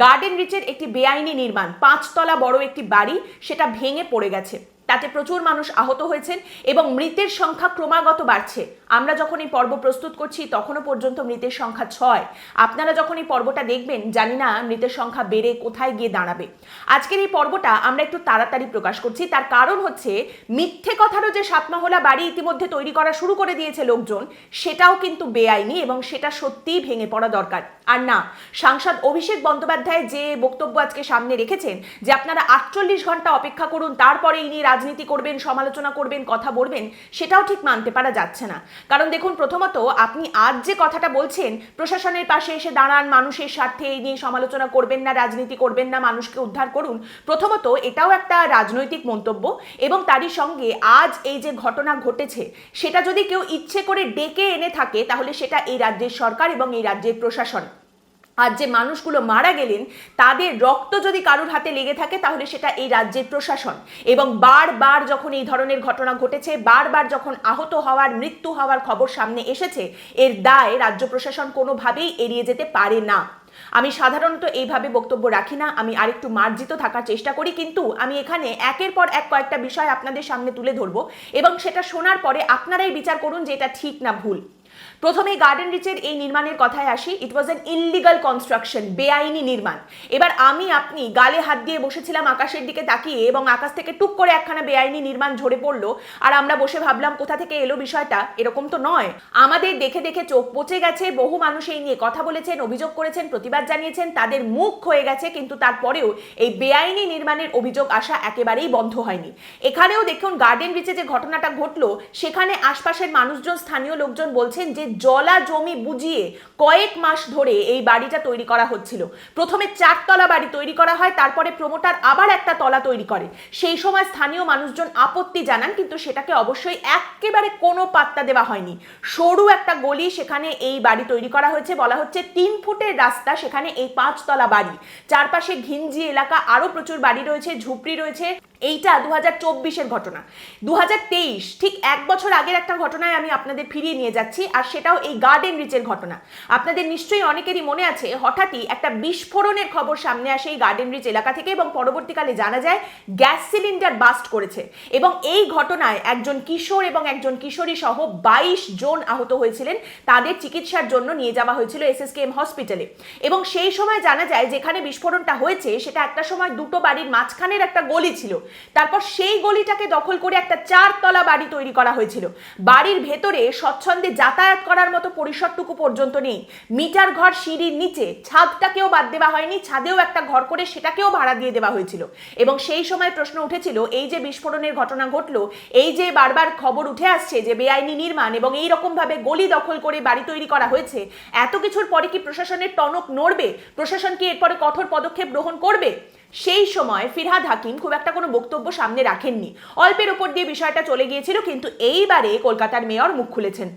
Garden রিচের একটি বেআইনি নির্মাণ, পাঁচতলা বড় একটি বাড়ি, সেটা ভেঙে পড়ে গেছে। তাতে প্রচুর মানুষ আহত হয়েছেন এবং মৃতের সংখ্যা ক্রমাগত বাড়ছে। আমরা যখন এই পর্ব প্রস্তুত করছি, তখনও পর্যন্ত মৃতের সংখ্যা ছয়। আপনারা যখন এই পর্বটা দেখবেন, জানি না মৃতের সংখ্যা বেড়ে কোথায় গিয়ে দাঁড়াবে। আজকের এই পর্বটা আমরা একটু তাড়াতাড়ি প্রকাশ করছি। তার কারণ হচ্ছে, মিথ্যে কথারও যে সাতমহলা বাড়ি ইতিমধ্যে তৈরি করা শুরু করে দিয়েছে লোকজন, সেটাও কিন্তু বেআইনি এবং সেটা সত্যিই ভেঙে পড়া দরকার। আর না, সাংসদ অভিষেক বন্দ্যোপাধ্যায় যে বক্তব্য আজকে সামনে রেখেছেন, যে আপনারা আটচল্লিশ ঘণ্টা অপেক্ষা করুন, তারপরে ইনি রাজনীতি করবেন, সমালোচনা করবেন, কথা বলবেন, সেটাও ঠিক মানতে পারা যাচ্ছে না। কারণ দেখুন, প্রথমত আপনি আজ যে কথাটা বলছেন, প্রশাসনের পাশে এসে দাঁড়ান, মানুষের স্বার্থে এই নিয়ে সমালোচনা করবেন না, রাজনীতি করবেন না, মানুষকে উদ্ধার করুন, প্রথমত এটাও একটা রাজনৈতিক মন্তব্য এবং তারই সঙ্গে আজ এই যে ঘটনা ঘটেছে, সেটা যদি কেউ ইচ্ছে করে ডেকে এনে থাকে, তাহলে সেটা এই রাজ্যের সরকার এবং এই রাজ্যের প্রশাসন। আর যে মানুষগুলো মারা গেলেন, তাদের রক্ত যদি কারুর হাতে লেগে থাকে, তাহলে সেটা এই রাজ্যের প্রশাসন। এবং বারবার যখন এই ধরনের ঘটনা ঘটেছে, বারবার যখন আহত হওয়ার, মৃত্যু হওয়ার খবর সামনে এসেছে, এর দায় রাজ্য প্রশাসন কোনোভাবেই এড়িয়ে যেতে পারে না। আমি সাধারণত এইভাবে বক্তব্য রাখি না, আমি আরেকটু মার্জিত থাকার চেষ্টা করি, কিন্তু আমি এখানে একের পর এক কয়েকটা বিষয় আপনাদের সামনে তুলে ধরবো এবং সেটা শোনার পরে আপনারাই বিচার করুন যে এটা ঠিক না ভুল। প্রথমে গার্ডেন রিচের এই নির্মাণের কথায় আসি। It was an illegal construction বেআইনি নির্মাণ। এবার আমি, আপনি, গালে হাত দিয়ে বসেছিলাম আকাশের দিকে তাকিয়ে এবং আকাশ থেকে টুক করে একখানা বেআইনি নির্মাণ ঝরে পড়ল আর আমরা বসে ভাবলাম কোথা থেকে এলো বিষয়টা। এরকম তো নয়। আমাদের দেখে দেখে চোখ পচে গেছে, বহু মানুষ এই নিয়ে কথা বলেছেন, অভিযোগ করেছেন, প্রতিবাদ জানিয়েছেন, তাদের মুখ হয়ে গেছে, কিন্তু তারপরেও এই বেআইনি নির্মাণের অভিযোগ আসা একেবারেই বন্ধ হয়নি। এখানেও দেখুন গার্ডেন রিচে যে ঘটনাটা ঘটলো, সেখানে আশপাশের মানুষজন, স্থানীয় লোকজন বলছেন যে জলা জমি বুঝিয়ে কয়েক মাস ধরে এই বাড়িটা তৈরি করা হচ্ছিল। প্রথমে চারতলা বাড়ি তৈরি করা হয়, তারপরে প্রমোটার আবার একটা তলা তৈরি করে। সেই সময় স্থানীয় মানুষজন আপত্তি জানান, কিন্তু সেটাকে অবশ্যই একেবারে কোনো পাত্তা দেওয়া হয়নি। সরু একটা গলি সেখানে এই বাড়ি তৈরি করা হয়েছে, বলা হচ্ছে তিন ফুটের রাস্তা সেখানে এই পাঁচতলা বাড়ি। চারপাশে ঘিঞ্জি এলাকা, আরও প্রচুর বাড়ি রয়েছে, ঝুপড়ি রয়েছে। এইটা দু হাজার চব্বিশের ঘটনা। দু হাজার তেইশ, ঠিক এক বছর আগের একটা ঘটনায় আমি আপনাদের ফিরিয়ে নিয়ে যাচ্ছি, আর সেটাও এই গার্ডেন রিচের ঘটনা। আপনাদের নিশ্চয়ই অনেকেরই মনে আছে, হঠাৎই একটা বিস্ফোরণের খবর সামনে আসে এই গার্ডেন রিচ এলাকা থেকে এবং পরবর্তীকালে জানা যায়, গ্যাস সিলিন্ডার বাস্ট করেছে। এবং এই ঘটনায় একজন কিশোর এবং একজন কিশোরী সহ বাইশ জন আহত হয়েছিলেন। তাদের চিকিৎসার জন্য নিয়ে যাওয়া হয়েছিল এসএসকেএম হসপিটালে এবং সেই সময় জানা যায়, যেখানে বিস্ফোরণটা হয়েছে, সেটা একটা সময় দুটো বাড়ির মাঝখানের একটা গলি ছিল। তারপর সেই গলিটাকে দখল করে একটা চারতলা বাড়ি তৈরি করা হয়েছিল। বাড়ির ভেতরে স্বচ্ছন্দে যাতায়াত করার মতো পরিসরটুকু পর্যন্ত নেই। মিটার ঘর সিঁড়ির নিচে ছাদটাকেও বাদ দেওয়া হয়নি, ছাদেও একটা ঘর করে সেটাকেও ভাড়া দিয়ে দেওয়া হয়েছিল। এবং সেই সময় প্রশ্ন উঠেছিল, এই যে বিস্ফোরণের ঘটনা ঘটলো, এই যে বারবার খবর উঠে আসছে যে বেআইনি নির্মাণ এবং এই রকমভাবে গলি দখল করে বাড়ি তৈরি করা হয়েছে, এত কিছুর পরে কি প্রশাসনের টনক নড়বে? প্রশাসন কি এরপরে কঠোর পদক্ষেপ গ্রহণ করবে? সেই সময় ফিরহাদ হাকিম খুব একটা কোনো বক্তব্য সামনে রাখেননি। অল্পের উপর দিয়ে বিষয়টা চলে গিয়েছিল, কিন্তু এইবারে কলকাতার মেয়র মুখ খুলেছেন।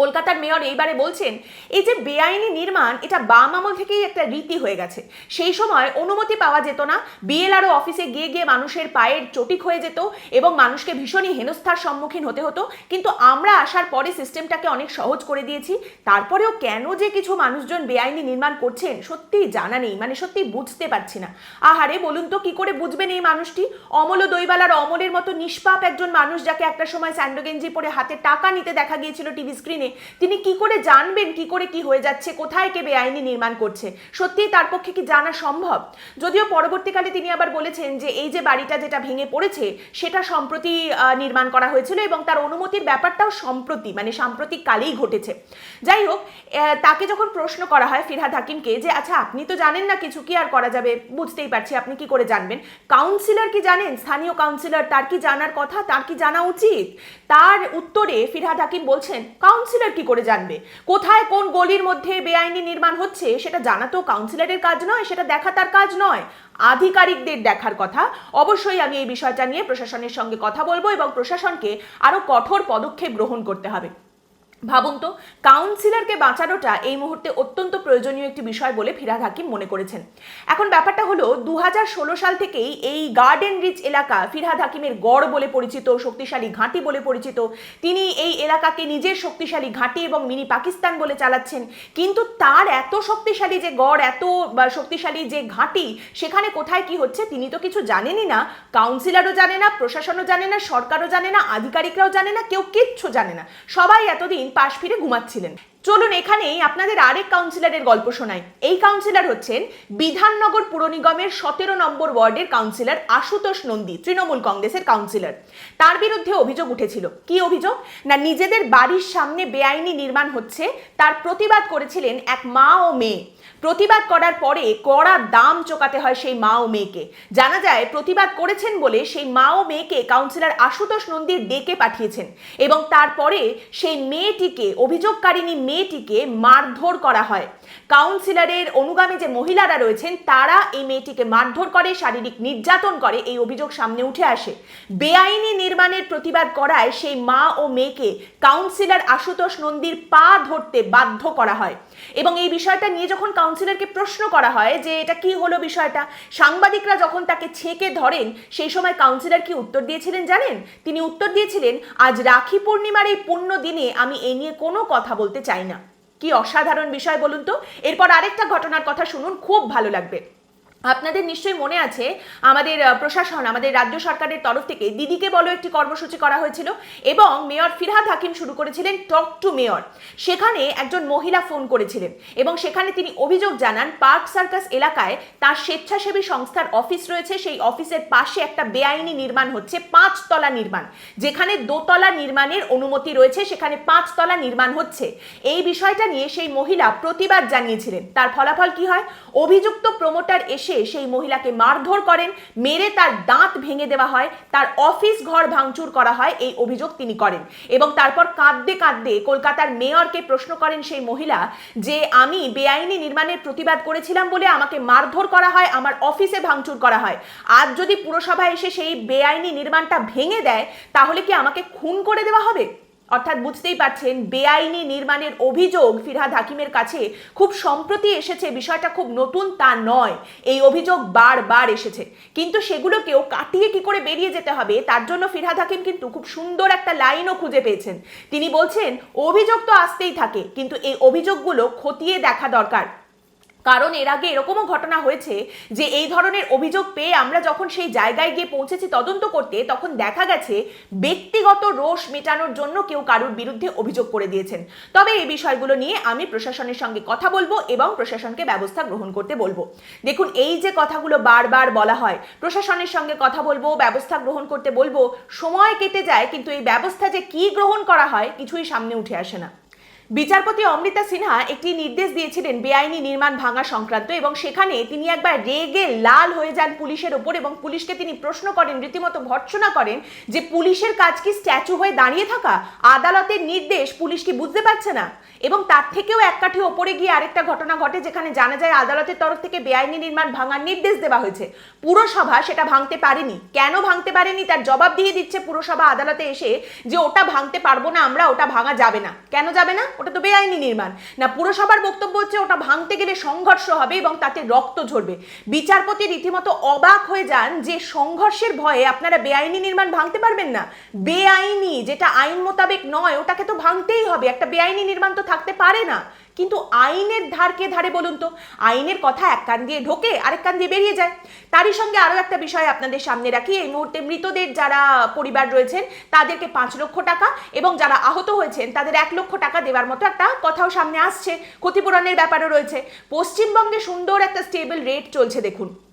কলকাতার মেয়র এইবারে বলছেন, এই যে বেআইনি নির্মাণ, এটা বাম আমল থেকেই একটা রীতি হয়ে গেছে। সেই সময় অনুমতি পাওয়া যেত না, বিএলআরও অফিসে গিয়ে গিয়ে মানুষের পায়ের চটিক হয়ে যেত এবং মানুষকে ভীষণই হেনস্থার সম্মুখীন হতে হতো। কিন্তু আমরা আসার পরে সিস্টেমটাকে অনেক সহজ করে দিয়েছি। তারপরেও কেন যে কিছু মানুষজন বেআইনি নির্মাণ করছেন, সত্যিই জানা নেই মানে সত্যি বুঝতে পারছি না। আহারে, বলুন তো কি করে বুঝবেন এই মানুষটি? অমল ও দৈবালার অমলের মতো নিষ্পাপ একজন মানুষ যাকে একটা সময় স্যান্ডো গেঞ্জি পরে হাতে টাকা নিতে দেখা গিয়েছিল টিভি স্ক্রিনে তিনি কি করে জানবেন কি করে কি হয়ে যাচ্ছে, কোথায় কে বেআইনি নির্মাণ করছে? সত্যিই তার পক্ষে কি জানা সম্ভব? যদিও পরবর্তীকালে তিনি আবার বলেছেন যে, এই যে বাড়িটা যেটা ভেঙে পড়েছে, সেটা সম্প্রতি নির্মাণ করা হয়েছিল এবং তার অনুমতির ব্যাপারটাও সম্প্রতি মানে সাম্প্রতিক কালেই ঘটেছে। যাই হোক তাকে যখন প্রশ্ন করা হয় ফিরহাদ হাকিমকে যে আচ্ছা আপনি তো জানেন না কিছু, কি আর করা যাবে? বুঝতেই পারছি, আপনি কি করে জানবেন? কাউন্সিলর কি জানেন? স্থানীয় কাউন্সিলর, তার কি জানার কথা, তার কি জানা উচিত? তার উত্তরে ফিরহাদ হাকিম বলছেন, কাউন্সিলর কি করে জানবে? কোথায় কোন গলির মধ্যে বেআইনি নির্মাণ হচ্ছে সেটা জানা তো কাউন্সিলরের কাজ নয়, সেটা দেখা তার কাজ নয়। আধিকারিকদের দেখার কথা। অবশ্যই আমি এই বিষয়টা নিয়ে প্রশাসনের সঙ্গে কথা বলব এবং প্রশাসনকে আরও কঠোর পদক্ষেপ গ্রহণ করতে হবে। ভাবুন তো কাউন্সিলরকে বাঁচানোটা এই মুহূর্তে অত্যন্ত প্রয়োজনীয় একটি বিষয় বলে ফিরাদ হাকিম মনে করেছেন। এখন ব্যাপারটা হলো দু হাজার ষোলো সাল থেকেই এই গার্ডেন রিচ এলাকা ফিরহাদ হাকিমের গড় বলে পরিচিত, শক্তিশালী ঘাঁটি বলে পরিচিত। তিনি এই এলাকাকে নিজের শক্তিশালী ঘাঁটি এবং মিনি পাকিস্তান বলে চালাচ্ছেন। কিন্তু তার এত শক্তিশালী যে গড়, এত শক্তিশালী যে ঘাঁটি, সেখানে কোথায় কি হচ্ছে তিনি তো কিছু জানেনই না। কাউন্সিলরও জানে না, প্রশাসনও জানে না, সরকারও জানে না, আধিকারিকরাও জানে না, কেউ কিচ্ছু জানে না। সবাই এতদিন পাশ ফিরে ঘুমাচ্ছিলেন। চলুন এখানেই আপনাদের আরেক কাউন্সিলরের গল্প শোনাই। এই কাউন্সিলর হচ্ছেন বিধাননগর পুর নিগমের সতেরো নম্বর ওয়ার্ডের কাউন্সিলর আশুতোষ নন্দী, তৃণমূল কংগ্রেসের কাউন্সিলর তার বিরুদ্ধে অভিযোগ উঠেছিল। কি অভিযোগ? না, নিজেদের বাড়ির সামনে বেআইনি নির্মাণ হচ্ছে, তার প্রতিবাদ করেছিলেন এক মা ও মেয়ে। প্রতিবাদ করার পরে কড়া দাম চোকাতে হয় সেই মা ও মেয়েকে। জানা যায়, প্রতিবাদ করেছেন বলে সেই মা ও মেয়েকে কাউন্সিলর আশুতোষ নন্দীর ডেকে পাঠিয়েছেন এবং তারপরে সেই মেয়েটিকে অভিযোগকারিনী মেয়েটিকে মারধর করা হয়। কাউন্সিলরের অনুগামী যে মহিলারা রয়েছেন, তারা এই মেয়েটিকে মারধর করে, শারীরিক নির্যাতন করে এই অভিযোগ সামনে উঠে আসে। বেআইনি নির্মাণের প্রতিবাদ করায় সেই মা ও মেয়েকে কাউন্সিলর আশুতোষ নন্দীর পা ধরতে বাধ্য করা হয়। এবং এই বিষয়টা নিয়ে যখন কাউন্সিলরকে প্রশ্ন করা হয় যে এটা কি হলো বিষয়টা। সাংবাদিকরা যখন তাকে ছেঁকে ধরেন, সেই সময় কাউন্সিলর কি উত্তর দিয়েছিলেন জানেন? তিনি উত্তর দিয়েছিলেন, আজ রাখি পূর্ণিমার এই পূর্ণ দিনে আমি এ নিয়ে কোনো কথা বলতে চাই না। কি অসাধারণ বিষয় বলুন তো। এরপর আরেকটা ঘটনার কথা শুনুন, খুব ভালো লাগবে। আপনাদের নিশ্চয়ই মনে আছে, আমাদের প্রশাসন, আমাদের রাজ্য সরকারের তরফ থেকে দিদিকে বলো একটি কর্মসূচি করা হয়েছিল এবং মেয়র ফিরহাদ হাকিম শুরু করেছিলেন টক টু মেয়র। সেখানে একজন মহিলা ফোন করেছিলেন এবং সেখানে তিনি অভিযোগ জানান, পার্ক সার্কাস এলাকায় তার স্বেচ্ছাসেবী সংস্থার অফিস রয়েছে, সেই অফিসের পাশে একটা বেআইনি নির্মাণ হচ্ছে, পাঁচতলা নির্মাণ। যেখানে দোতলা নির্মাণের অনুমতি রয়েছে, সেখানে পাঁচতলা নির্মাণ হচ্ছে। এই বিষয়টা নিয়ে সেই মহিলা প্রতিবাদ জানিয়েছিলেন। তার ফলাফল কি হয়? অভিযুক্ত প্রমোটার এসে সেই মহিলাকে মারধর করেন, মেরে তার দাঁত ভেঙে দেওয়া হয়, তার অফিস ঘর ভাঙচুর করা হয়, এই অভিযোগ তিনি করেন। এবং তারপর কাঁদতে কাঁদতে কলকাতার মেয়রকে প্রশ্ন করেন সেই মহিলা যে, আমি বেআইনি নির্মাণের প্রতিবাদ করেছিলাম বলে আমাকে মারধর করা হয়, আমার অফিসে ভাঙচুর করা হয়। আজ যদি পুরসভা এসে সেই বেআইনি নির্মাণটা ভেঙে দেয়, তাহলে কি আমাকে খুন করে দেওয়া হবে? অর্থাৎ বুঝতেই পারছেন, বেআইনি নির্মাণের অভিযোগ ফিরহাদ হাকিমের কাছে খুব সম্প্রতি এসেছে, বিষয়টা খুব নতুন তা নয়। এই অভিযোগ বারবার এসেছে। কিন্তু সেগুলোকেও কাটিয়ে কি করে বেরিয়ে যেতে হবে, তার জন্য ফিরহাদ হাকিম কিন্তু খুব সুন্দর একটা লাইনও খুঁজে পেয়েছেন। তিনি বলছেন, অভিযোগ তো আসতেই থাকে, কিন্তু এই অভিযোগগুলো খতিয়ে দেখা দরকার। কারণ এর আগে এরকমও ঘটনা হয়েছে যে এই ধরনের অভিযোগ পেয়ে আমরা যখন সেই জায়গায় গিয়ে পৌঁছেছি তদন্ত করতে, তখন দেখা গেছে ব্যক্তিগত রোষ মেটানোর জন্য কেউ কারুর বিরুদ্ধে অভিযোগ করে দিয়েছেন। তবে এই বিষয়গুলো নিয়ে আমি প্রশাসনের সঙ্গে কথা বলব এবং প্রশাসনকে ব্যবস্থা গ্রহণ করতে বলব। দেখুন, এই যে কথাগুলো বারবার বলা হয়, প্রশাসনের সঙ্গে কথা বলব, ব্যবস্থা গ্রহণ করতে বলব, সময় কেটে যায়, কিন্তু এই ব্যবস্থা যে কি গ্রহণ করা হয় কিছুই সামনে উঠে আসে না। বিচারপতি অমৃতা সিনহা একটি নির্দেশ দিয়েছিলেন বেআইনি নির্মাণ ভাঙা সংক্রান্ত এবং সেখানে তিনি একবার রেগে লাল হয়ে যান পুলিশের ওপর এবং পুলিশকে তিনি প্রশ্ন করেন, রীতিমতো ভর্ৎসনা করেন যে পুলিশের কাজ কি স্ট্যাচু হয়ে দাঁড়িয়ে থাকা? আদালতের নির্দেশ পুলিশ কি বুঝতে পারছে না? এবং তার থেকেও এক কাঠি ওপরে গিয়ে আরেকটা ঘটনা ঘটে যেখানে জানা যায় আদালতের তরফ থেকে বেআইনি নির্মাণ ভাঙার নির্দেশ দেওয়া হয়েছে। পুরসভা সেটা ভাঙতে পারেনি। কেন ভাঙতে পারেনি? তার জবাব দিয়ে দিচ্ছে পুরসভা আদালতে এসে যে ওটা ভাঙতে পারব না আমরা, ওটা ভাঙা যাবে না। কেন যাবে না? ওটা তো বেআইনি নির্মাণ। না, পুরসভার বক্তব্য হচ্ছে ওটা ভাঙতে গেলে সংঘর্ষ হবে এবং তাতে রক্ত ঝরবে। বিচারপতি রীতিমতো অবাক হয়ে যান যে সংঘর্ষের ভয়ে আপনারা বেআইনি নির্মাণ ভাঙতে পারবেন না। বেআইনি, যেটা আইন মোতাবেক নয়, ওটাকে তো ভাঙতেই হবে। একটা বেআইনি নির্মাণ তো থাকতে পারে না। কিন্তু আইনের ধারকে ধারে বলুন তো? আইনের কথা এক কান দিয়ে ঢোকে, আরেক কান দিয়ে বেরিয়ে যায়। তারই সঙ্গে আরও একটা বিষয় আপনাদের সামনে রাখি। এই মুহূর্তে মৃতদের যারা পরিবার রয়েছেন, তাদেরকে পাঁচ লক্ষ টাকা এবং যারা আহত হয়েছেন, তাদের এক লক্ষ টাকা দেওয়ার মতো একটা কথাও সামনে আসছে। ক্ষতিপূরণের ব্যাপারও রয়েছে। পশ্চিমবঙ্গে সুন্দর একটা স্টেবল রেট চলছে, দেখুন।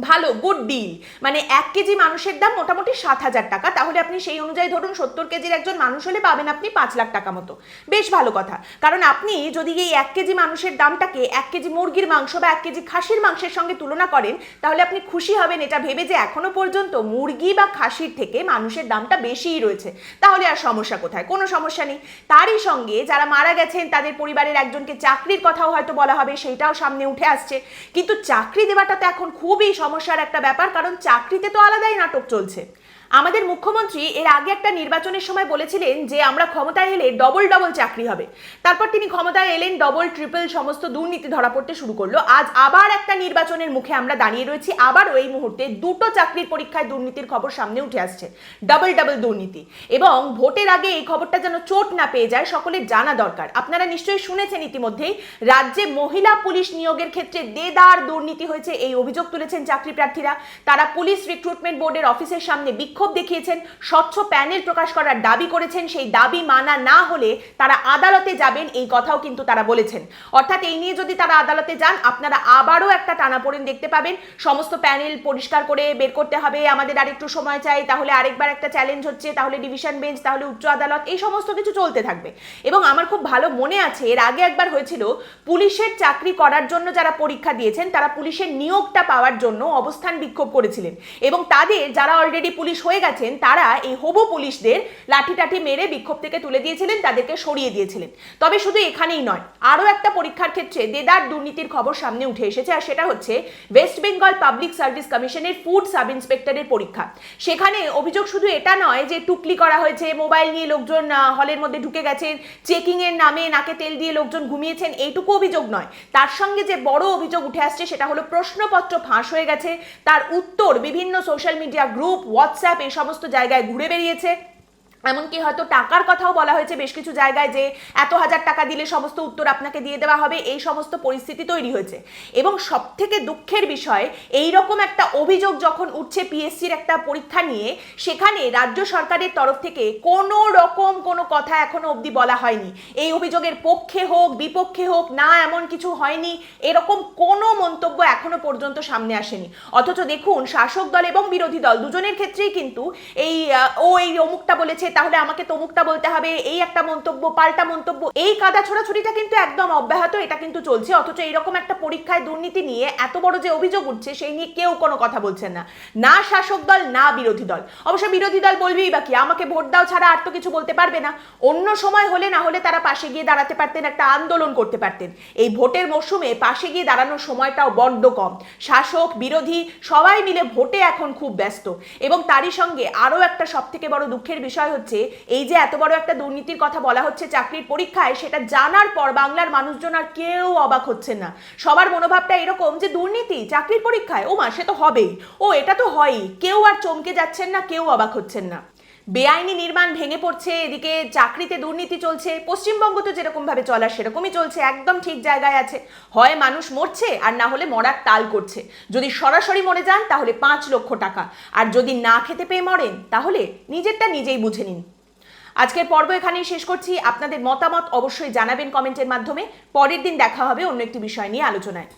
ভালো গুড ডিল মানে এক কেজি মানুষের দাম মোটামুটি সাত হাজার টাকা। তাহলে আপনি সেই অনুযায়ী ধরুন সত্তর কেজির একজন মানুষ হলে পাবেন আপনি পাঁচ লাখ টাকা মতো। বেশ ভালো কথা। কারণ আপনি যদি এই এক কেজি মানুষের দামটাকে এক কেজি মুরগির মাংস বা এক কেজি খাসির মাংসের সঙ্গে তুলনা করেন, তাহলে আপনি খুশি হবেন এটা ভেবে যে এখনও পর্যন্ত মুরগি বা খাসির থেকে মানুষের দামটা বেশিই রয়েছে। তাহলে আর সমস্যা কোথায়? কোনো সমস্যা নেই। তারই সঙ্গে যারা মারা গেছেন, তাদের পরিবারের একজনকে চাকরির কথাও হয়তো বলা হবে, সেইটাও সামনে উঠে আসছে। কিন্তু চাকরি দেওয়াটা তো এখন খুবই সমস্যার একটা ব্যাপার কারণ চাকরিতে তো আলাদাই নাটক চলছে। আমাদের মুখ্যমন্ত্রী এর আগে একটা নির্বাচনের সময় বলেছিলেন যে আমরা ক্ষমতায় এলে ডবল ডবল চাকরি হবে। তারপর তিনি ক্ষমতায় এলেন ডবল ট্রিপল সমস্ত দুর্নীতি ধরা পড়তে শুরু করল। আজ আবার একটা নির্বাচনের মুখে আমরা দাঁড়িয়ে রয়েছি। আবার ওই মুহূর্তে দুটো চাকরির পরীক্ষায় দুর্নীতির খবর সামনে উঠে আসছে। ডাবল ডাবল দুর্নীতি। এবং ভোটের আগে এই খবরটা যেন চোট না পেয়ে যায় সকলের জানা দরকার। আপনারা নিশ্চয়ই শুনেছেন ইতিমধ্যেই, রাজ্যে মহিলা পুলিশ নিয়োগের ক্ষেত্রে দেদার দুর্নীতি হয়েছে। এই অভিযোগ তুলেছেন চাকরি প্রার্থীরা। তারা পুলিশ রিক্রুটমেন্ট বোর্ডের অফিসের সামনে বিক্ষোভ দেখিয়েছেন, স্বচ্ছ প্যানেল প্রকাশ করার দাবি করেছেন, সেই দাবি মানা না হলে তারা আদালতে যাবেন, এই কথাও কিন্তু তারা বলেছেন। অর্থাৎ এই নিয়ে যদি তারা আদালতে যান, আপনারা আবারও একটা টানাপোড়েন দেখতে পাবেন। সমস্ত প্যানেল পরিষ্কার করে বের করতে হবে, আমাদের আরেকটু সময় চাই, তাহলে আরেকবার একটা চ্যালেঞ্জ হচ্ছে, তাহলে ডিভিশন বেঞ্চ, তাহলে উচ্চ আদালত, এই সমস্ত কিছু চলতে থাকবে। এবং আমার খুব ভালো মনে আছে, এর আগে একবার হয়েছিল, পুলিশের চাকরি করার জন্য যারা পরীক্ষা দিয়েছেন, তারা পুলিশের নিয়োগটা পাওয়ার জন্য অবস্থান বিক্ষোভ করেছিলেন। এবং তাদের, যারা অলরেডি পুলিশ হয়ে গেছেন, তারা এই হবু পুলিশদের লাঠি টাঠি মেরে বিক্ষোভ থেকে তুলে দিয়েছিলেন, তাদেরকে সরিয়ে দিয়েছিলেন। তবে শুধু এখানেই নয়, আরও একটা পরীক্ষার ক্ষেত্রে দেদার দুর্নীতির খবর সামনে উঠে এসেছে, আর সেটা হচ্ছে ওয়েস্ট বেঙ্গল পাবলিক সার্ভিস কমিশনের ফুড সাব ইন্সপেক্টরের পরীক্ষা। সেখানে অভিযোগ শুধু এটা নয় যে টুকলি করা হয়েছে, মোবাইল নিয়ে লোকজন হলের মধ্যে ঢুকে গেছেন চেকিং এর নামে নাকে তেল দিয়ে লোকজন ঘুমিয়েছেন, এইটুকু অভিযোগ নয়। তার সঙ্গে যে বড় অভিযোগ উঠে আসছে, সেটা হলো প্রশ্নপত্র ফাঁস হয়ে গেছে। তার উত্তর বিভিন্ন সোশ্যাল মিডিয়া গ্রুপ হোয়াটসঅ্যাপ এই সমস্ত জায়গায় ঘুরে বেরিয়েছে এমনকি হয়তো টাকার কথাও বলা হয়েছে বেশ কিছু জায়গায় যে এত হাজার টাকা দিলে সমস্ত উত্তর আপনাকে দিয়ে দেওয়া হবে, এই সমস্ত পরিস্থিতি তৈরি হয়েছে। এবং সব থেকে দুঃখের বিষয় এই রকম একটা অভিযোগ যখন উঠছে পিএসসির একটা পরীক্ষা নিয়ে, সেখানে রাজ্য সরকারের তরফ থেকে কোনো রকম কোনো কথা এখনও অবধি বলা হয়নি। এই অভিযোগের পক্ষে হোক, বিপক্ষে হোক, না এমন কিছু হয়নি, এরকম কোনো মন্তব্য এখনও পর্যন্ত সামনে আসেনি। অথচ দেখুন, শাসক দল এবং বিরোধী দল দুজনের ক্ষেত্রেই কিন্তু এই ও এই অমুকটা বলেছে তাহলে আমাকে তমুকটা বলতে হবে, এই একটা মন্তব্য, পাল্টা মন্তব্য, এই কাদা ছোড়াছুড়িটা কিন্তু একদম অব্যাহত, এটা কিন্তু চলছে। অথচ এইরকম একটা পরীক্ষায় দুর্নীতি নিয়ে এত বড় যে অভিযোগ উঠছে, সেই নিয়ে কেউ কোনো কথা বলছেন না। না শাসক দল, না বিরোধী দল। অবশ্য বিরোধী দল বলবেই বা কি, আমাকে ভোট দাও ছাড়া আর তো কিছু বলতে পারবে না। অন্য সময় হলে, না হলে তারা পাশে গিয়ে দাঁড়াতে পারতেন, একটা আন্দোলন করতে পারতেন। এই ভোটের মরশুমে পাশে গিয়ে দাঁড়ানোর সময়টাও বড্ড কম। শাসক, বিরোধী, সবাই মিলে ভোটে এখন খুব ব্যস্ত। এবং তারই সঙ্গে আরও একটা সব থেকে বড় দুঃখের বিষয় হচ্ছে, এই যে এত বড় একটা দুর্নীতির কথা বলা হচ্ছে চাকরির পরীক্ষায়, সেটা জানার পর বাংলার মানুষজন আর কেউ অবাক হচ্ছে না। সবার মনোভাবটা এরকম যে দুর্নীতি, চাকরির পরীক্ষায় ও মা সে তো হবেই। ও, এটা তো হয়ই। কেউ আর চমকে যাচ্ছেন না, কেউ অবাক হচ্ছেন না। বেআইনি নির্মাণ ভেঙে পড়ছে, এদিকে চাকরিতে দুর্নীতি চলছে, পশ্চিমবঙ্গ তো যেরকম ভাবে চলা সেরকমই চলছে, একদম ঠিক জায়গায় আছে। হয় মানুষ মরছে, আর না হলে মরার তাল করছে। যদি সরাসরি মরে যান, তাহলে পাঁচ লক্ষ টাকা। আর যদি না খেতে পেয়ে মরেন, তাহলে নিজেরটা নিজেই বুঝে নিন। আজকের পর্ব এখানেই শেষ করছি। আপনাদের মতামত অবশ্যই জানাবেন কমেন্টের মাধ্যমে। পরের দিন দেখা হবে অন্য একটি বিষয় নিয়ে আলোচনায়।